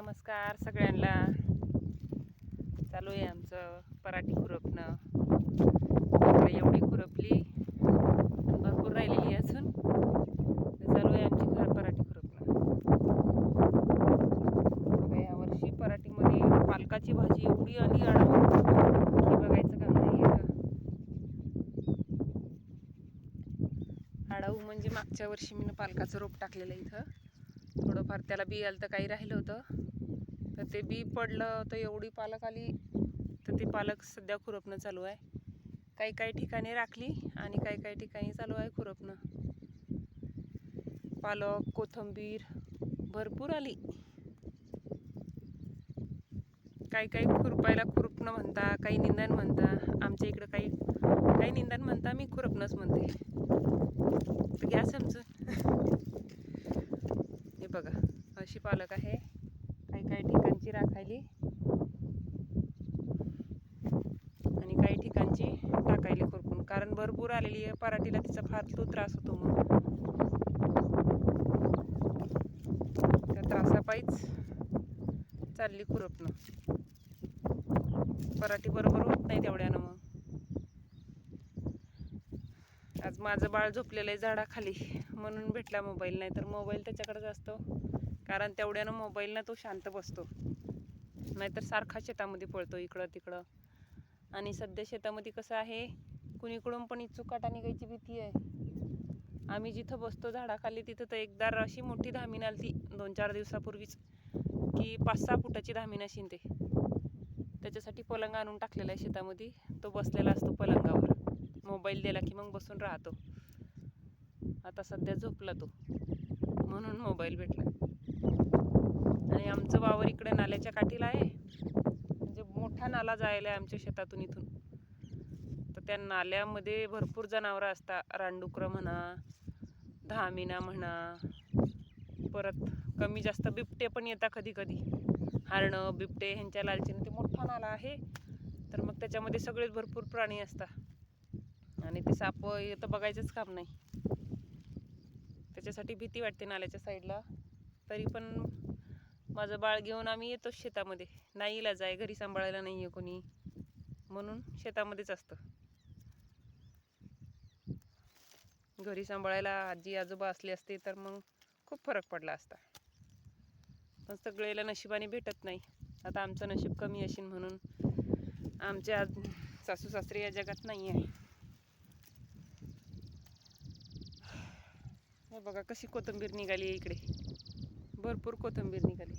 नमस्कार सगळ्यांना. चालू आहे आमचं पराठी खुरपणं. इकडे एवढी खुरपली भरपूर राहिलेली असून चालू आहे आमची खर पराठी खुरपणं. बघा, यावर्षी पराठीमध्ये पालकाची भाजी एवढी आणि अडव की बघायचं काम नाही का? आडाऊ म्हणजे मागच्या वर्षी मी पालकाचं रोप टाकलेलं इथं. थोडंफार त्याला बी आलं तर काही राहिलं होतं. तर ते बी पडलं तर एवढी पालक आली. तर ते पालक सध्या खुरपणं चालू आहे. काही काही ठिकाणी राखली आणि काही काही ठिकाणी चालू आहे खुरपणं. पालक कोथंबीर भरपूर आली. काही काही खुरपायला खुरपणं म्हणता काही निंदण म्हणता. आमच्या इकडं काही काही निंदण म्हणता मी खुरपणंच म्हणते. तर घ्या समजून हे बघा अशी पालक आहे. ठिकाणची राखायली. आणि काही ठिकाणची टाकायली खुरपून. कारण भरपूर आलेली आहे पराठीला तिचा फार तो त्रास होतो मग त्या त्रासापायीच चालली खुरपणं. पराठी बरोबर होत नाही तेवढ्यानं मग. आज माझं बाळ झोपलेलं आहे झाडाखाली. म्हणून भेटला मोबाईल नाही तर मोबाईल त्याच्याकडेच असतो कारण तेवढ्यानं मोबाईलनं तो शांत बसतो. नाहीतर सारखा शेतामध्ये पळतो इकडं तिकडं. आणि सध्या शेतामध्ये कसं आहे कुणीकडून पण चुकाटा निघायची भीती आहे. आम्ही जिथं बसतो झाडाखाली तिथं तर एकदा अशी मोठी धामीन आली दोन चार दिवसापूर्वीच की पाच सहा फुटाची धामीन अशी ते. त्याच्यासाठी पलंग आणून टाकलेला आहे शेतामध्ये. तो बसलेला असतो पलंगावर. मोबाईल दिला की मग बसून राहतो. आता सध्या झोपला तो. म्हणून मोबाईल भेटला. आणि आमचं वावर इकडे नाल्याच्या काठीला आहे. म्हणजे मोठा नाला जायला आहे आमच्या शेतातून इथून. तर त्या नाल्यामध्ये भरपूर जनावरं असतात. रानडुकरं म्हणा धामिना म्हणा परत कमी जास्त बिबटे पण येतात कधी कधी हरणं बिबटे ह्यांच्या लालचीनं. ते मोठा नाला आहे. तर मग त्याच्यामध्ये सगळेच भरपूर प्राणी असतात. आणि ते साप येतं बघायचंच काम नाही. त्याच्यासाठी भीती वाटते नाल्याच्या साईडला. तरी पण माझं बाळ घेऊन आम्ही येतो शेतामध्ये. नाही इलाज आहे. घरी सांभाळायला नाही आहे कोणी. म्हणून शेतामध्येच असतं. घरी सांभाळायला आजी आजोबा असले असते तर मग खूप फरक पडला असता. पण सगळेला नशिबाने भेटत नाही. आता आमचं नशीब कमी असेल म्हणून आमच्या आज सासू सासरे या जगात नाही आहे. हे बघा कशी कोथिंबीर निघाली आहे इकडे. भरपूर कोथिंबीर निघाली.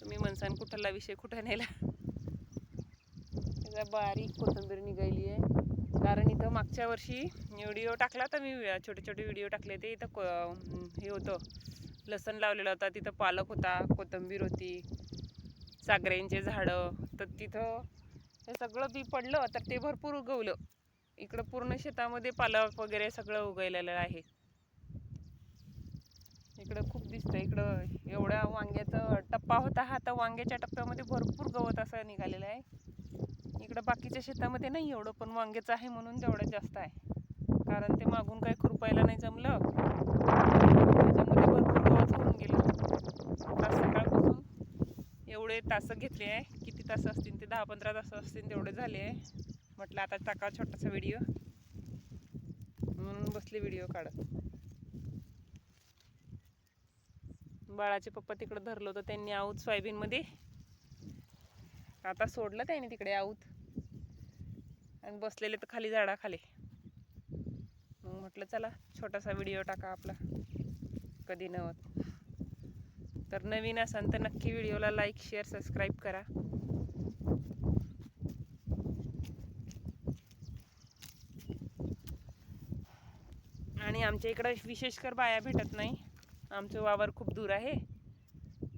तुम्ही म्हणसान कुठला विषय कुठं नेला? त्याचा बारीक कोथिंबीर निघाली आहे. कारण इथं मागच्या वर्षी व्हिडिओ टाकला तर मी छोटे छोटे व्हिडिओ टाकले ते. इथं को हे होतं लसण लावलेलं होता. तिथं पालक होता कोथिंबीर होती सागऱ्यांचे झाडं. तर तिथं हे सगळं बी पडलं तर ते भरपूर उगवलं. इकडं पूर्ण शेतामध्ये पालक वगैरे सगळं उगवलेलं आहे. इकडं खूप दिसतं इकडं एवढ्या वांग्याचा टप्पा होता हा तर वांग्याच्या टप्प्यामध्ये भरपूर गवत असं निघालेलं आहे. इकडं बाकीच्या शेतामध्ये नाही एवढं पण वांग्याचं आहे म्हणून तेवढं जास्त आहे. कारण ते मागून काही खुरपायला नाही जमलं. त्याच्यामध्ये भरपूर गवत होऊन गेलं. आज सकाळपासून एवढे तास घेतले आहे. किती तास असतील ते दहा पंधरा तास असतील तेवढे झाले आहे. म्हटलं आता टाका छोटासा व्हिडिओ. म्हणून बसले व्हिडिओ काढत. बाळाचे पप्पा तिकडं धरलं होतं त्यांनी आऊत सोयाबीनमध्ये. आता सोडलं त्याने तिकडे आऊत आणि बसलेले तर खाली झाडाखाली. मग म्हटलं चला छोटासा व्हिडिओ टाका आपला. कधी नवत तर नवीन असाल तर नक्की व्हिडिओला लाईक शेअर सबस्क्राईब करा. आणि आमच्या इकडं विशेषकर बाया भेटत नाही. आमचं वावर खूप दूर आहे.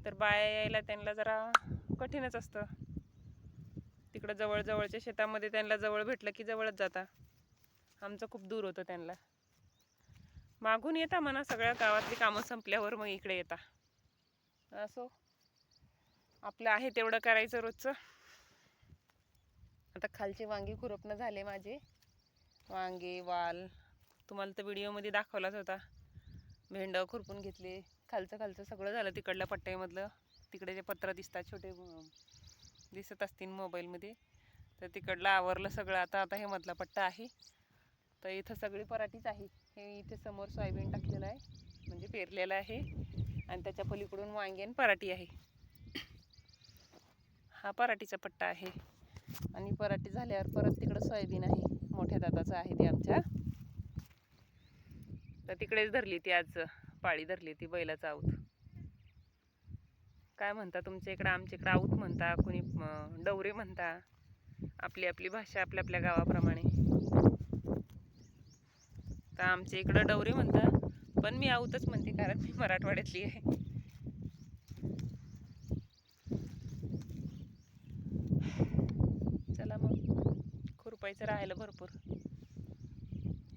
तर बाया यायला त्यांना जरा कठीणच असतं. तिकडं जवळजवळच्या शेतामध्ये त्यांना जवळ भेटलं की जवळच जाता. आमचं खूप दूर होतं त्यांना. मागून येता म्हणा सगळ्या गावातली कामं संपल्यावर मग इकडे येता. असो. आपलं आहे तेवढं करायचं रोजचं. आता खालचे वांगी खुरपणं झाले माझे. वांगे वाल. तुम्हाला तर व्हिडिओमध्ये दाखवलाच होता. भेंड खुरपून घेतले. खालचं खालचं सगळं झालं तिकडल्या पट्ट्यामधलं. तिकडे जे पत्र दिसतात छोटे दिसत असतील मोबाईलमध्ये. तर तिकडलं आवरलं सगळं. आता आता हे मधला पट्टा आहे. तर इथं सगळी पराठीच आहे. हे इथे समोर सोयाबीन टाकलेलं आहे. म्हणजे पेरलेलं आहे. आणि त्याच्या पलीकडून वांगी आणि पराठी आहे. हा पराठीचा पट्टा आहे. आणि पराठी झाल्यावर परत तिकडं सोयाबीन आहे. मोठ्या दादाचं आहे ते आमच्या. तर तिकडेच धरली ती आज पाळी धरली ती बैलाचा आऊत. काय म्हणता तुमच्या इकडं? आमच्या इकडं आऊत म्हणता कुणी डवरे म्हणता आपली आपली भाषा आपल्या आपल्या गावाप्रमाणे. तर आमच्या इकडं डवरे म्हणता पण मी आऊतच म्हणते कारण मी मराठवाड्यातली आहे. चला मग खुरपायचं राहिलं भरपूर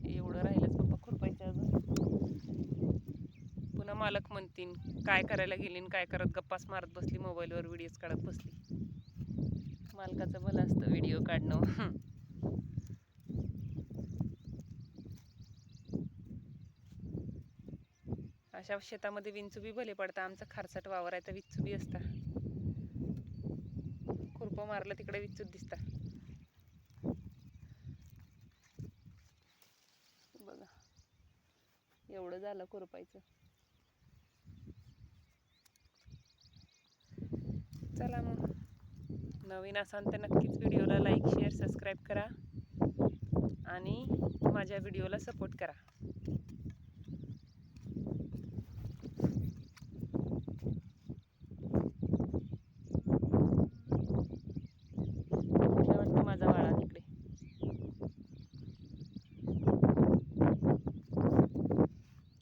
एवढं राहिलंच पप्पा खुरपायचं अजून पुन्हा मालक म्हणतीन काय करायला गेली काय करत गप्पास मारत बसली मोबाईलवर व्हिडिओज काढत बसली? मालकाचं भलं असतं व्हिडिओ काढणं. अशा शेतामध्ये विंचुबी भले पडतं आमचं खारसाट वावर आहे तर विचुबी असता. खुरपं मारलं तिकडे विचूत दिसता. बघा. एवढं झालं खुरपायचं चला मग नवीन असाल तर नक्कीच व्हिडिओला लाईक शेअर सबस्क्राईब करा. आणि माझ्या व्हिडिओला सपोर्ट करा. माझा वाळा तिकडे?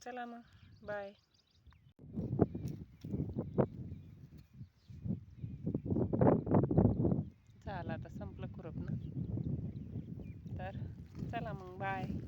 चला मग. बाय झालं